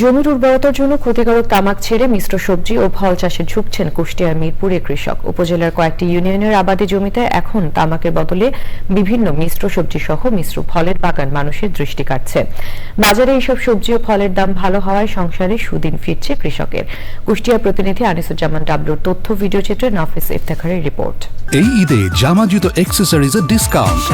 জমির উর্বরতার জন্য ক্ষতিকারক তামাক ছেড়ে মিশ্র সবজি ও ফল চাষে ঝুঁকছেন কুষ্টিয়ার মিরপুরের কৃষক। উপজেলার কয়েকটি ইউনিয়নের আবাদি জমিতে এখন তামাকের বদলে বিভিন্ন মিশ্র সবজি সহ মিশ্র ফলের বাগান মানুষের দৃষ্টি কাটছে বাজারে এইসব সবজি ও ফলের দাম ভালো হওয়ায় সংসারে সুদিন ফিরছে কৃষকের। কুষ্টিয়া প্রতিনিধি আনিসুজ্জামান ডাবলুর তথ্য ভিডিও চিত্রে নাফিস ইফতেখারের রিপোর্ট। এই ঈদে জামা জুতো অ্যাক্সেসরিজের ডিসকাউন্ট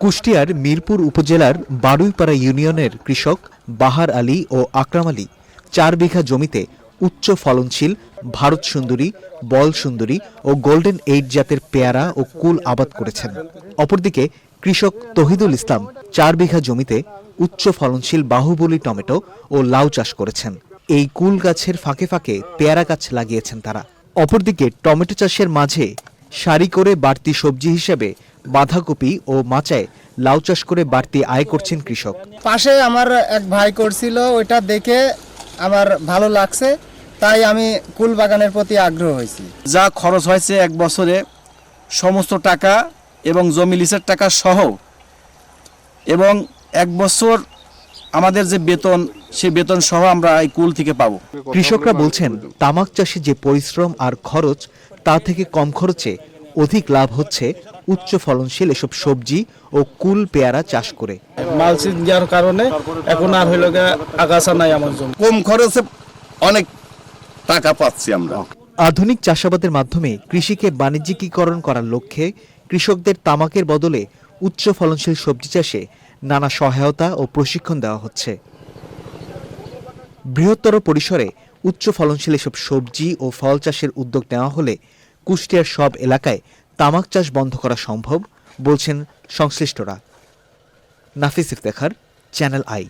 কুষ্টিয়ার মিরপুর উপজেলার বারুইপাড়া ইউনিয়নের কৃষক বাহার আলী ও আকরাম আলী চার বিঘা জমিতে উচ্চ ফলনশীল ভারত সুন্দরী, বল সুন্দরী ও গোল্ডেন এইট জাতের পেয়ারা ও কুল আবাদ করেছেন। অপরদিকে কৃষক তহিদুল ইসলাম চার বিঘা জমিতে উচ্চ ফলনশীল বাহুবলী টমেটো ও লাউ চাষ করেছেন। এই কুল গাছের ফাঁকে ফাঁকে পেয়ারা গাছ লাগিয়েছেন তারা। অপরদিকে টমেটো চাষের মাঝে সারি করে বাড়তি সবজি হিসেবে বাঁধাকপি ও মাচায় লাউ চাষ করে বাড়তি আয় করছেন কৃষক। পাশে আমার এক ভাই করছিল ওইটা দেখে আমার ভালো লাগছে তাই আমি কুল বাগানের প্রতি আগ্রহ হয়েছি। যা খরচ হয়েছে এক বছরে সমস্ত টাকা এবং জমি লিসের টাকা সহ এবং এক বছর আমাদের যে বেতন সেই বেতন সহ আমরা এই কুল থেকে পাবো। কৃষকরা বলছেন তামাক চাষে যে পরিশ্রম আর খরচ তা থেকে কম খরচে অধিক লাভ হচ্ছে উচ্চ ফলনশীল এসব সবজি ও কুল পেয়ারা চাষ করে। মালচিং দেওয়ার কারণে এখন আর হইল আগাছা নাই আমার জমি। কম খরচে অনেক টাকা পাচ্ছি আমরা। আধুনিক চাষাবাদের মাধ্যমে কৃষিকে বাণিজ্যিকীকরণ করার লক্ষ্যে কৃষকদের তামাকের বদলে উচ্চ ফলনশীল সবজি চাষে নানা সহায়তা ও প্রশিক্ষণ দেওয়া হচ্ছে। বৃহত্তর পরিসরে উচ্চ ফলনশীল এসব সবজি ও ফল চাষের উদ্যোগ নেওয়া হলে কুষ্টিয়ার সব এলাকায় তামাক চাষ বন্ধ করা সম্ভব, বলছেন সংশ্লিষ্টরা। Nafis Iftekhar, channel I.